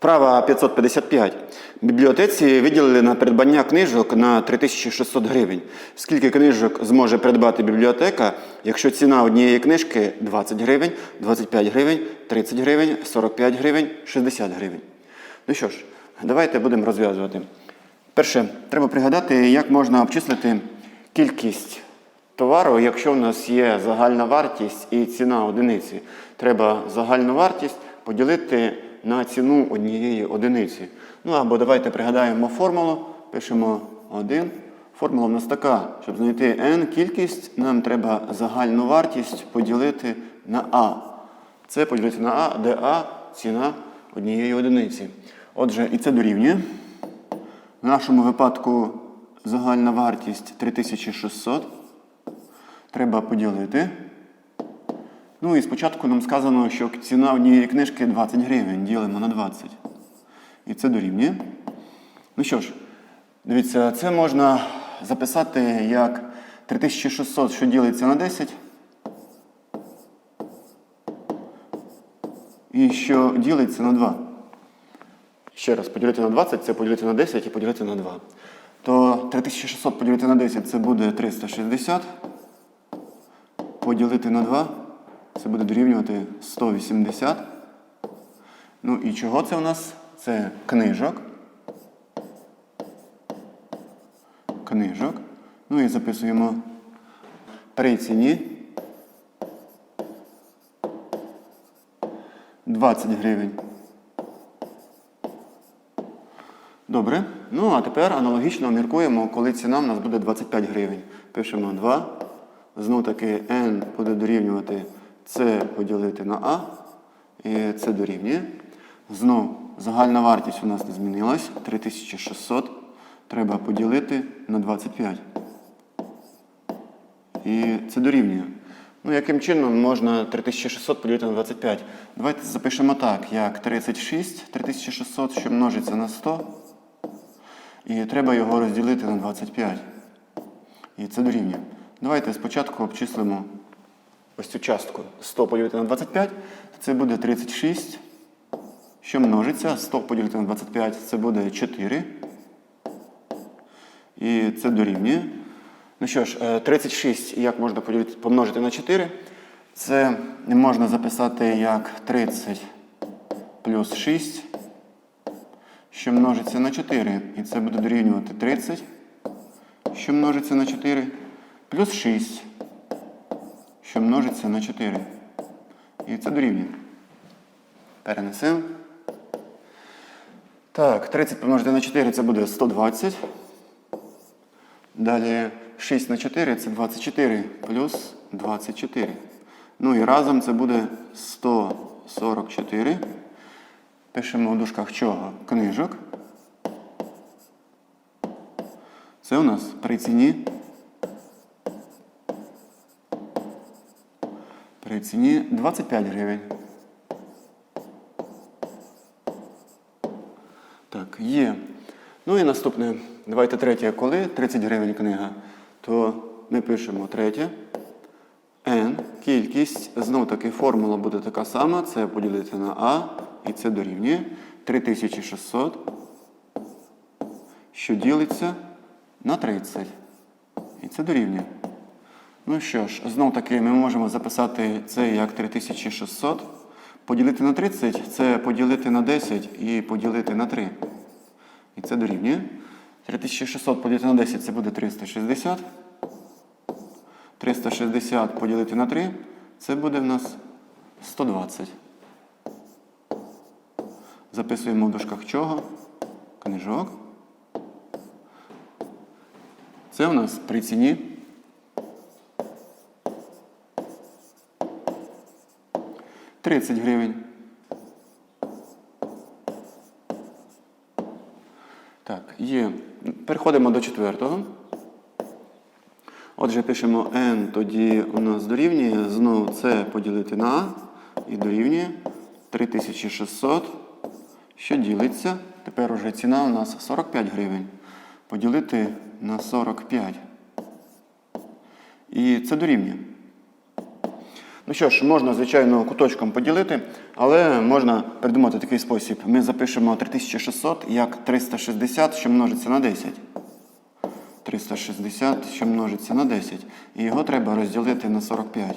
Вправа 555. Бібліотеці виділили на придбання книжок на 3600 гривень. Скільки книжок зможе придбати бібліотека, якщо ціна однієї книжки 20 гривень, 25 гривень, 30 гривень, 45 гривень, 60 гривень? Ну що ж, давайте будемо розв'язувати. Перше, треба пригадати, як можна обчислити кількість товару, якщо в нас є загальна вартість і ціна одиниці. Треба загальну вартість поділити на ціну однієї одиниці. Ну або давайте пригадаємо формулу, пишемо 1. Формула в нас така, щоб знайти n кількість, нам треба загальну вартість поділити на А. Це поділити на А, де А ціна однієї одиниці. Отже, і це дорівнює. В нашому випадку загальна вартість 3600. Треба поділити. Ну і спочатку нам сказано, що ціна однієї книжки 20 гривень. Ділимо на 20. І це дорівнює. Ну що ж, дивіться, це можна записати як 3600, що ділиться на 10. І що ділиться на 2. Ще раз, поділити на 20, це поділити на 10 і поділити на 2. То 3600 поділити на 10 це буде 360. Поділити на 2 це буде дорівнювати 180. Ну і чого це у нас? Це книжок. Книжок. Ну і записуємо при ціні 20 гривень. Добре. Ну, а тепер аналогічно міркуємо, коли ціна в нас буде 25 гривень. Пишемо 2. Знову таки n буде дорівнювати c поділити на a. І це дорівнює. Знов загальна вартість у нас не змінилась. 3600. Треба поділити на 25. І це дорівнює. Ну, яким чином можна 3600 поділити на 25? Давайте запишемо так, як 36 3600, що множиться на 100. І треба його розділити на 25. І це дорівнює. Давайте спочатку обчислимо ось цю частку. 100 поділити на 25, це буде 36. Що множиться? 100 поділити на 25, це буде 4. І це дорівнює. Ну що ж, е, 36 як можна поділити, помножити на 4? Це можна записати як 30 плюс 6 що множиться на 4. І це буде дорівнювати 30, що множиться на 4, плюс 6, що множиться на 4. І це дорівнює. Перенесемо. Так, 30 помножити на 4 це буде 120. Далі 6 на 4 це 24 плюс 24. Ну і разом це буде 144. Пишемо в дужках чого? Книжок. Це у нас при ціні. При ціні 25 гривень. Так, є. Ну і наступне. Давайте третє. Коли 30 гривень книга, то ми пишемо третє. N, кількість, знов таки формула буде така сама, це поділити на А, і це дорівнює 3600, що ділиться на 30. І це дорівнює. Ну що ж, знов таки ми можемо записати це як 3600. Поділити на 30 це поділити на 10 і поділити на 3. І це дорівнює. 3600 поділити на 10 це буде 360. 360 поділити на 3, це буде в нас 120. Записуємо в дужках чого? Книжок. Це у нас при ціні. Тридцять гривень. Так, є. Переходимо до четвертого. Отже, пишемо n, тоді у нас дорівнює. Знову це поділити на А і дорівнює 3600, що ділиться. Тепер уже ціна у нас 45 гривень. Поділити на 45. І це дорівнює. Ну що ж, можна, звичайно, куточком поділити, але можна придумати такий спосіб. Ми запишемо 3600 як 360, що множиться на 10. 360, що множиться на 10. І його треба розділити на 45.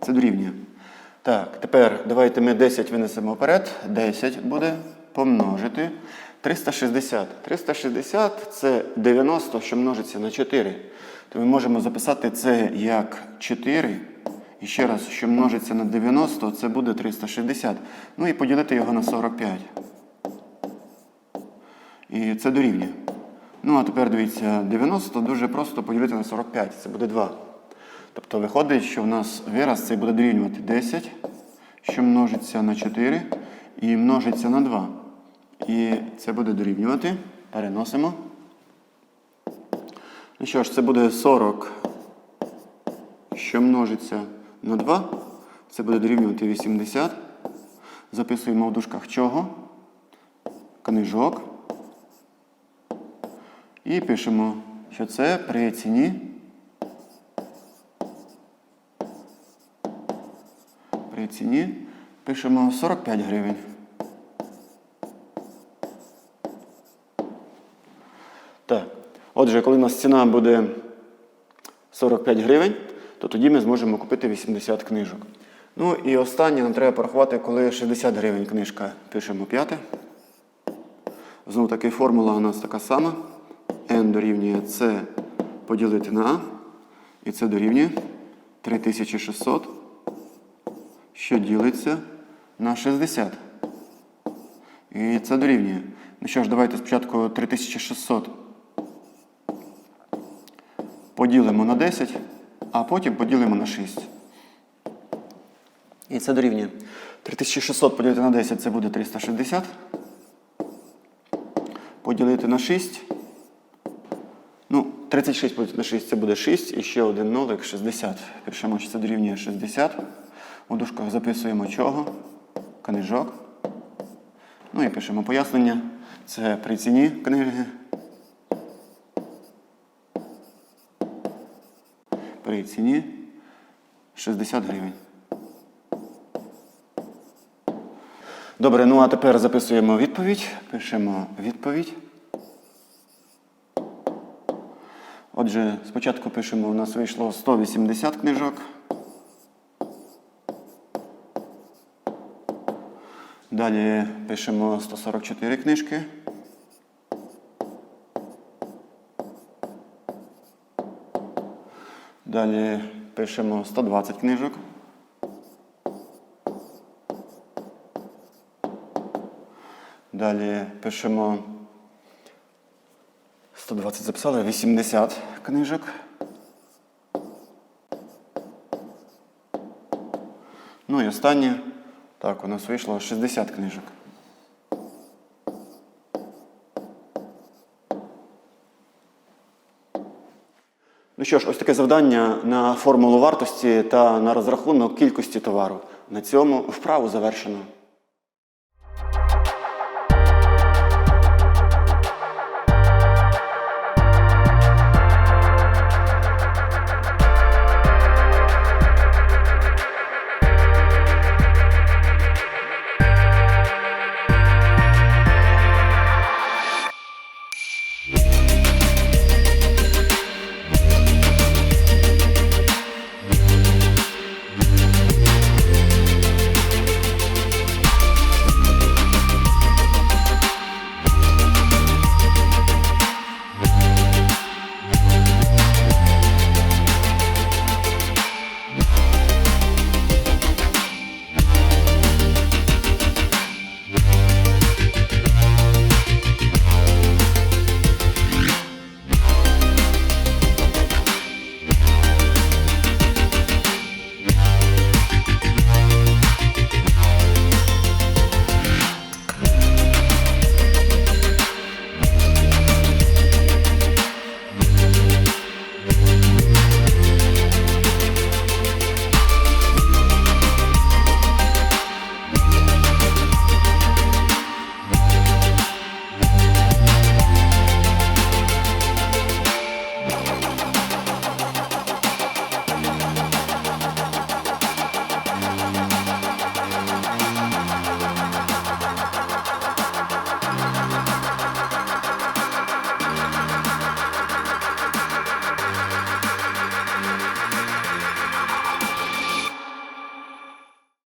Це дорівнює. Так, тепер давайте ми 10 винесемо вперед. 10 буде помножити. 360. 360 це 90, що множиться на 4. То ми можемо записати це як 4. І ще раз, що множиться на 90, це буде 360. Ну і поділити його на 45. І це дорівнює. Ну, а тепер дивіться, 90 дуже просто поділити на 45. Це буде 2. Тобто виходить, що в нас вираз цей буде дорівнювати 10, що множиться на 4 і множиться на 2. І це буде дорівнювати. Переносимо. Ну що ж, це буде 40, що множиться на 2. Це буде дорівнювати 80. Записуємо в дужках чого? Книжок. І пишемо, що це при ціні. При ціні пишемо 45 гривень. Так. Отже, коли у нас ціна буде 45 гривень, то тоді ми зможемо купити 80 книжок. Ну і останнє нам треба порахувати, коли 60 гривень книжка. Пишемо п'яте. Знову таки формула у нас така сама. n дорівнює c поділити на a. І це дорівнює 3600, що ділиться на 60. І це дорівнює. Ну що ж, давайте спочатку 3600 поділимо на 10, а потім поділимо на 6. І це дорівнює. 3600 поділити на 10 це буде 360. Поділити на 6. Ну, 36 поділити на 6 це буде 6. І ще один нолик 60. Пишемо, що це дорівнює 60. У дужках записуємо чого? Книжок. Ну і пишемо пояснення. Це при ціні книги. При ціні 60 гривень. Добре, ну а тепер записуємо відповідь. Пишемо відповідь. Отже, спочатку пишемо, у нас вийшло 180 книжок. Далі пишемо 144 книжки. Далі пишемо 120 книжок. Далі пишемо 120 записали, 80 книжок. Ну і останнє. Так, у нас вийшло 60 книжок. Ну що ж, ось таке завдання на формулу вартості та на розрахунок кількості товару. На цьому вправу завершено.